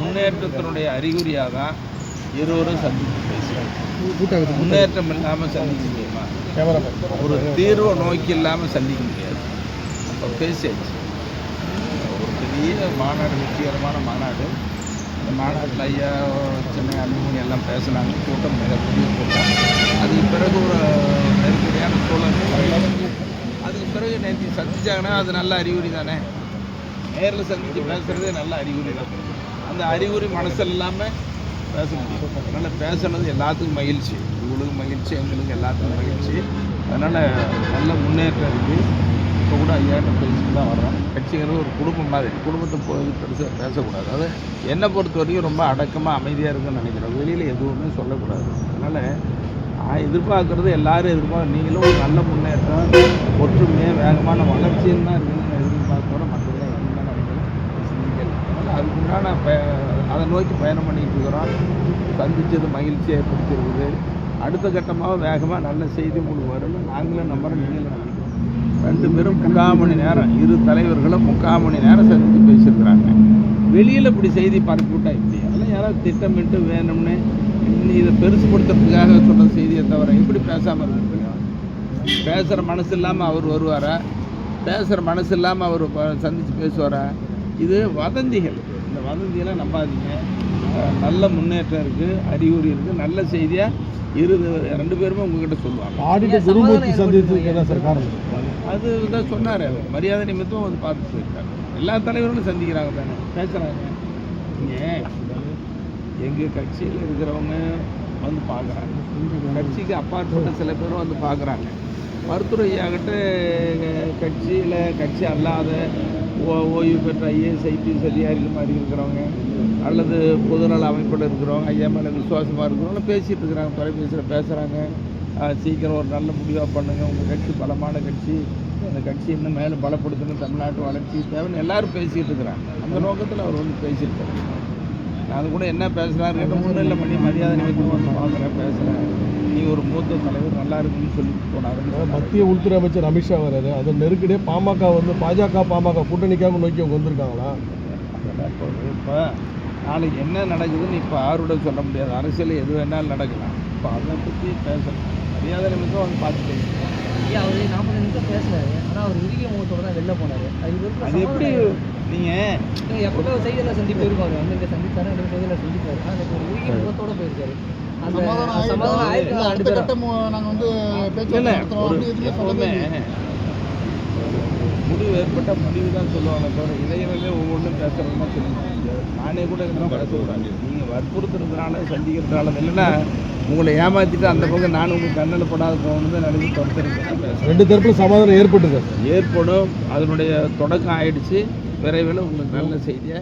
முன்னேற்றத்தினுடைய அறிகுறியாக தான் இருவரும் சந்தித்து பேசுகிறாங்க முன்னேற்றம் இல்லாமல் சந்திக்க முடியுமா? ஒரு தீர்வை நோக்கி இல்லாமல் சந்திக்க முடியாது. அப்போ பேசியாச்சு. ஒரு பெரிய மாநாடு வெற்றிகரமான மாநாடு. அந்த மாநாட்டில் ஐயா சென்னை அன்புமணி எல்லாம் பேசினாங்க. கூட்டம் மிகப்பெரிய கூட்டம். அதுக்கு பிறகு ஒரு நெருக்கடியான சூழல். அதுக்கு பிறகு நேற்று சந்திச்சாங்கன்னா அது நல்ல அறிகுறி தானே? நேரில் சந்தித்து பேசுகிறதே நல்ல அறிகுறி தான். அந்த அறிகுறி மனசில் இல்லாமல் பேச முடியும் அதனால் பேசுனது எல்லாத்துக்கும் மகிழ்ச்சி. உங்களுக்கு மகிழ்ச்சி எங்களுக்கு எல்லாத்துக்கும் மகிழ்ச்சி. அதனால் நல்ல முன்னேற்றம் இருக்குது இப்போ கூட ஐயாயிரம் பேசிட்டு தான் வர்றோம். கட்சிங்கிறது ஒரு குடும்பம் மாதிரி. குடும்பத்தை போய் பெருசாக பேசக்கூடாது. அதாவது என்னை பொறுத்த வரைக்கும் ரொம்ப அடக்கமாக அமைதியாக இருக்குன்னு நினைக்கிறேன். வெளியில் எதுவுமே சொல்லக்கூடாது. அதனால் நான் எதிர்பார்க்குறது எல்லாரும் எதிர்பார்க்க நீங்களும் ஒரு நல்ல முன்னேற்றம் ஒற்றுமையாக வேகமான வளர்ச்சின்னு தான் இருக்குன்னு எதிர்பார்க்குறோம் மற்ற அதனால் அதுக்குண்டான ப அதை நோக்கி பயணம் பண்ணிகிட்டு இருக்கிறோம். சந்தித்தது மகிழ்ச்சியை பிடிச்சிருக்குது அடுத்த கட்டமாக வேகமாக நல்ல செய்தி உங்களுக்கு வரும்னு நாங்களும் நம்புகிறோம் நீங்களும் நம்பிக்கிறோம் ரெண்டு பேரும் முக்கால் மணி நேரம் இரு தலைவர்களும் முக்கால் மணி நேரம் சந்தித்து பேசியிருக்கிறாங்க. வெளியில் இப்படி செய்தி பரப்பி விட்டா இப்படி அதெல்லாம் யாராவது திட்டமிட்டு வேணும்னு இன்னும் இதை பெருசுப்படுத்துறதுக்காக சொன்ன செய்தியை தவிர எப்படி பேசாமல் இருக்கிறீங்க பேசுகிற மனசு இல்லாமல் அவர் வருவாரா? பேசுகிற மனசு இல்லாமல் அவர் சந்தித்து பேசுவாரா? இது வதந்திகள். வதந்தியெல்லாம் நம்பாதீங்க. நல்ல முன்னேற்றம் இருக்குது அறிகுறி இருக்குது நல்ல செய்தியாக இரு ரெண்டு பேருமே உங்ககிட்ட சொல்லுவாங்க. ஆடிட்டு குருமூர்த்தி சார் காரணம். அது தான் சொன்னார் அவர். மரியாதை நிமித்தம் வந்து பார்த்து போயிருக்காங்க எல்லா தலைவர்களும் சந்திக்கிறாங்க தானே. பேசுகிறாங்க இங்கே எங்கள் கட்சியில் இருக்கிறவங்க வந்து பார்க்குறாங்க. கட்சிக்கு அப்பாற்பட்ட சில பேரும் வந்து பார்க்குறாங்க. மருத்துவர் ஐயாகிட்ட கட்சியில் கட்சி அல்லாத ஓ ஓய்வு பெற்ற ஐஏஎஸ் ஐபிஎஸ் அதிகாரிகள் மாதிரி இருக்கிறவங்க அல்லது பொதுநல அமைப்பில் இருக்கிறவங்க ஐயா மேலே விசுவாசமாக இருக்கிறவங்க பேசிகிட்டு இருக்கிறாங்க தொலைபேசியில் பேசுகிறாங்க சீக்கிரம் ஒரு நல்ல முடிவாக பண்ணுங்கள் உங்கள் கட்சி பலமான கட்சி. அந்த கட்சி இன்னும் மேலும் பலப்படுத்தணும். தமிழ்நாட்டு வளர்ச்சி தேவைன்னு எல்லாரும் பேசிகிட்டு இருக்கிறாங்க. அந்த நோக்கத்தில் அவர் வந்து பேசியிருக்காரு நான் அது கூட என்ன பேசுகிறாரு கேட்டால் ஒன்றும் இல்லை பண்ணி மரியாதை நிமித்தம் வந்து பார்க்குறேன் பேசுகிறேன் நீ ஒரு மூத்த தலைவர் நல்லா இருக்குன்னு சொல்லிட்டு போனாருன்னு மத்திய உள்துறை அமைச்சர் அமித்ஷா வராரு. அது நெருக்கடியே பாமக வந்து பாஜக பாமக கூட்டணிக்காக நோக்கி அவங்க வந்திருக்காங்களா? இப்போ நாளைக்கு என்ன நடக்குதுன்னு இப்போ யாரோட சொல்ல முடியாது. அரசியல் எது வேணாலும் நடக்கலாம். இப்போ அதை பற்றி பேசலாம். மரியாதை நிமித்தம் வந்து பார்த்துட்டு ஐயா அவர் நாற்பது நிமிஷம் பேசினாரு ஆனால் அவர் இறுகிய முகத்தோட தான் வெளில போனார். அது அது எப்படி நீங்கள் சமாதானம் எப்போ செய்தியில் சந்திப்பு இருப்பாங்க வந்து இங்கே சந்திச்சாரு ரெண்டு செய்தியில் சந்திப்பாரு. ஆனால் ஒரு இறுகிய முகத்தோட போயிருக்காரு. சமாதானம் ஆயிருக்கு ரெண்டு பேரும். நாங்கள் வந்து ஒரு எப்பவுமே முடிவு ஏற்பட்ட முடிவு தான் சொல்லுவாங்க தவிர இளைஞர்களே ஒவ்வொன்றும் பேசுகிறதுனா சொல்லுவாங்க நானே கூட இதெல்லாம் பேசக்கூடாது நீங்கள் வற்புறுத்துறதுனால சந்திக்கிறதுனால இல்லைன்னா உங்களை ஏமாற்றிட்டு அந்த பக்கம் நான் உங்கள் கண்ணில் படாத போகணும்னு நினைச்சு பேசுகிறேன் ரெண்டு தரப்புல சமாதானம் ஏற்பட்டுது. ஏற்படும். அதனுடைய தொடக்கம் ஆயிடுச்சு. விரைவில் உங்களுக்கு நல்ல செய்தியை